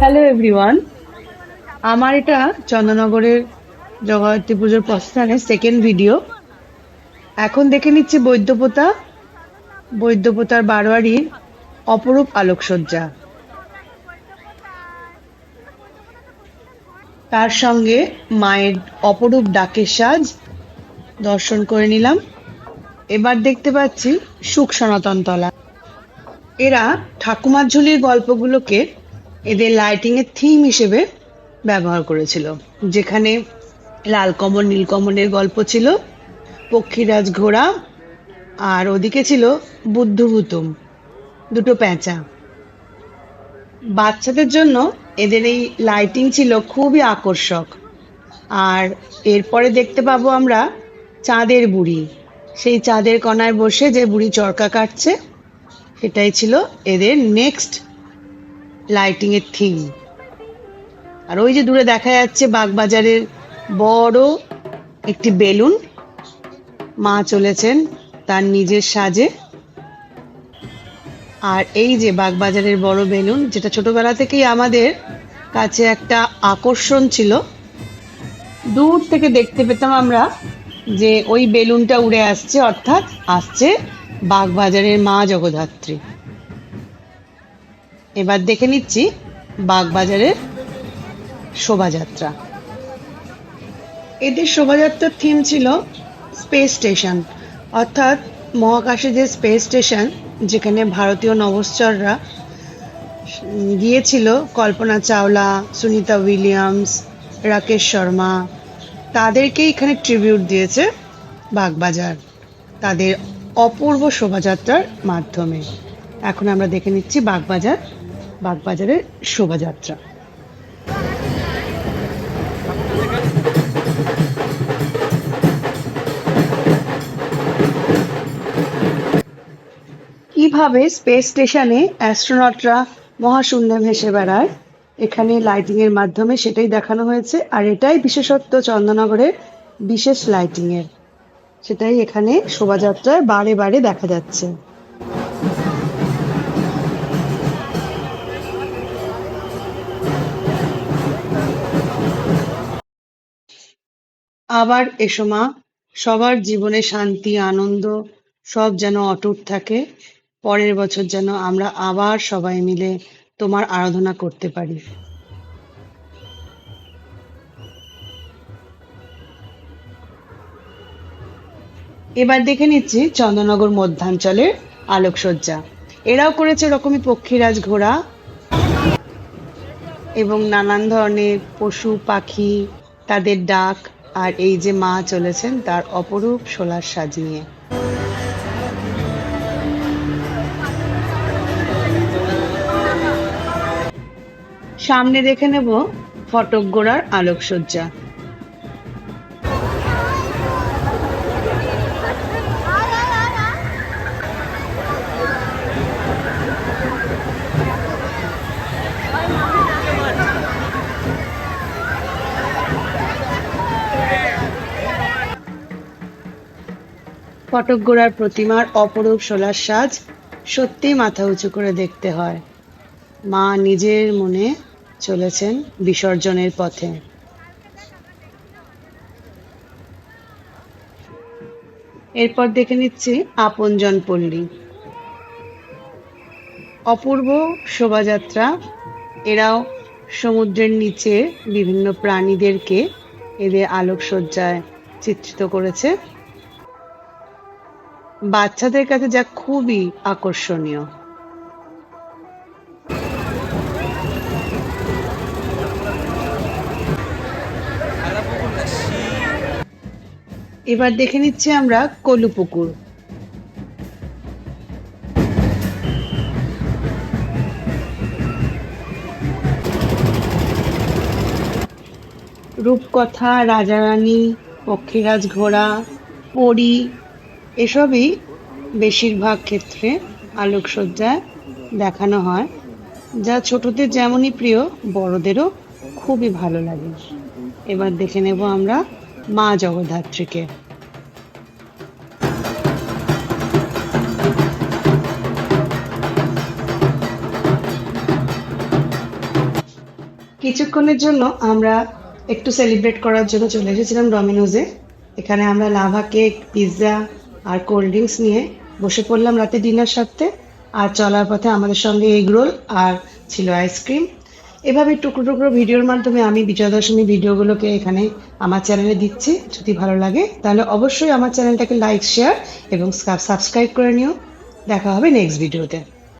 Hello everyone আমার এটা চন্দননগরের জগদ্ধাত্রী পুজোর প্রস্থানের সেকেন্ড ভিডিও এখন দেখে নিচ্ছি বৈদ্যপোতা, বৈদ্যপোতার বারোয়ারির অপরূপ আলোকসজ্জা। তার সঙ্গে মায়ের অপরূপ ডাকের সাজ দর্শন করে নিলাম। এবার দেখতে পাচ্ছি সুখ সনাতন তলা। এরা ঠাকুমার ঝুলির গল্পগুলোকে এদের লাইটিং এর থিম হিসেবে ব্যবহার করেছিল, যেখানে লাল কমল নীলকমলের গল্প ছিল, পক্ষীরাজ ঘোড়া, আর ওদিকে ছিল বুদ্ধভূতম, দুটো প্যাঁচা। বাচ্চাদের জন্য এদের এই লাইটিং ছিল খুবই আকর্ষক। আর এরপরে দেখতে পাবো আমরা চাঁদের বুড়ি, সেই চাঁদের কণায় বসে যে বুড়ি চরকা কাটছে, সেটাই ছিল এদের নেক্সট লাইটিং এর থিম আর ওই যে দূরে দেখা যাচ্ছে বাগবাজারের বড় একটি বেলুন। মা চলেছেন তার নিজের সাজে। আর এই যে বাগবাজারের বড় বেলুন, যেটা ছোটবেলা থেকেই আমাদের কাছে একটা আকর্ষণ ছিল। দূর থেকে দেখতে পেতাম আমরা যে ওই বেলুনটা উড়ে আসছে, অর্থাৎ আসছে বাগবাজারের মা জগদ্ধাত্রী। এবার দেখে নিচ্ছি বাগবাজারের শোভাযাত্রা। এদের শোভাযাত্রার থিম ছিল স্পেস স্টেশন অর্থাৎ মহাকাশে যে স্পেস স্টেশন যেখানে ভারতীয় নভশ্চররা গিয়েছিল, কল্পনা চাওলা, সুনিতা উইলিয়ামস, রাকেশ শর্মা তাদেরকে এখানে ট্রিবিউট দিয়েছে বাগবাজার, তাদের অপূর্ব শোভাযাত্রার মাধ্যমে। এখন আমরা দেখে নিচ্ছি বাগবাজার বাগবাজারের শোভাযাত্রা। কীভাবে স্পেস স্টেশনে অ্যাস্ট্রোনটরা মহাশূন্যে ভেসে বেড়ায়, এখানে লাইটিং এর মাধ্যমে সেটাই দেখানো হয়েছে, আর এটাই বিশেষত্ব চন্দননগরের বিশেষ লাইটিং এর সেটাই এখানে শোভাযাত্রায় বারে বারে দেখা যাচ্ছে। আবার এসো মা, সবার জীবনে শান্তি, আনন্দ, সব যেন অটুট থাকে। পরের বছর যেন আমরা আবার সবাই মিলে তোমার আরাধনা করতে পারি। এবার দেখে নিচ্ছি চন্দ্রনগর মধ্যাঞ্চলের আলোকসজ্জা। এরাও করেছে এরকমই পক্ষীরাজ ঘোড়া এবং নানান ধরনের পশু, পাখি, তাদের ডাক আর এই যে মা চলেছেন, তার অপরূপ সোলার সাজিয়ে সামনে দেখে নেব ফটক গোড়ার আলোকসজ্জা। ফটক গোড়ার প্রতিমার অপরূপ সোলার সাজ সত্যি মাথা উঁচু করে দেখতে হয়। মা নিজের মনে চলেছেন বিসর্জনের পথে। এরপর দেখে নিচ্ছি আপনজন পল্লী। অপূর্ব শোভাযাত্রা, এরাও সমুদ্রের নিচে বিভিন্ন প্রাণীদেরকে এদের আলোকসজ্জায় চিত্রিত করেছে। বাচ্চাদের কাছে যা খুবই আকর্ষণীয়। এবার দেখে নিচ্ছি আমরা কলুপুকুর। রূপকথা, রাজারানী, পক্ষীরাজ ঘোড়া, পরী এসবই বেশিরভাগ ক্ষেত্রে আলোকসজ্জায় দেখানো হয়, যা ছোটদের যেমনই প্রিয়, বড়দেরও খুবই ভালো লাগে। এবার দেখে নেব আমরা মা জগদ্ধাত্রীকে। কিছুক্ষণের জন্য আমরা একটু সেলিব্রেট করার জন্য চলে এসেছিলাম ডমিনোজে এখানে আমরা লাভা কেক পিৎজা আর কোল্ড ড্রিঙ্কস নিয়ে বসে পড়লাম রাতে ডিনার সারতে। আর চলার পথে আমাদের সঙ্গে এগ রোল আর ছিল আইসক্রিম এভাবে টুকরো টুকরো ভিডিওর মাধ্যমে আমি বিজয়া দশমী ভিডিওগুলোকে এখানে আমার চ্যানেলে দিচ্ছি। যদি ভালো লাগে, তাহলে অবশ্যই আমার চ্যানেলটাকে লাইক শেয়ার এবং সাবস্ক্রাইব করে নিও। দেখা হবে নেক্সট ভিডিওতে